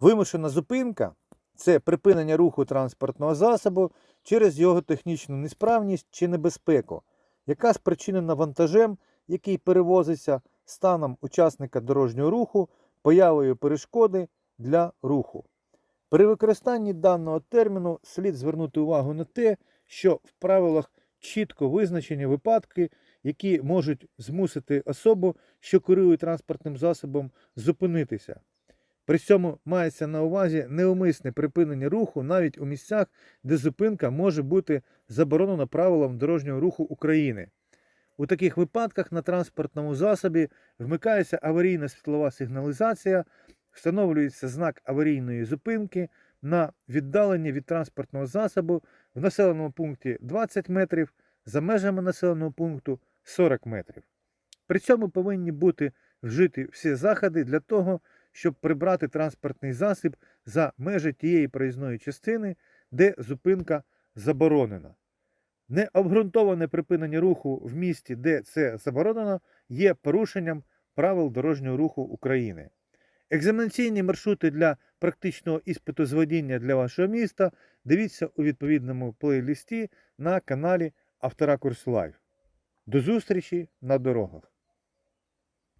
Вимушена зупинка це припинення руху транспортного засобу через його технічну несправність чи небезпеку, яка спричинена вантажем, який перевозиться станом учасника дорожнього руху, появою перешкоди для руху. При використанні даного терміну слід звернути увагу на те, що в правилах чітко визначені випадки, які можуть змусити особу, що керує транспортним засобом, зупинитися. При цьому мається на увазі неумисне припинення руху навіть у місцях, де зупинка може бути заборонена правилам дорожнього руху України. У таких випадках на транспортному засобі вмикається аварійна світлова сигналізація, встановлюється знак аварійної зупинки на віддалення від транспортного засобу в населеному пункті 20 метрів, за межами населеного пункту 40 метрів. При цьому повинні бути вжиті всі заходи для того, щоб прибрати транспортний засіб за межі тієї проїзної частини, де зупинка заборонена. Необґрунтоване припинення руху в місті, де це заборонено, є порушенням правил дорожнього руху України. Екзаменаційні маршрути для практичного іспиту з водіння для вашого міста дивіться у відповідному плейлисті на каналі Авторакурс Лайв. До зустрічі на дорогах!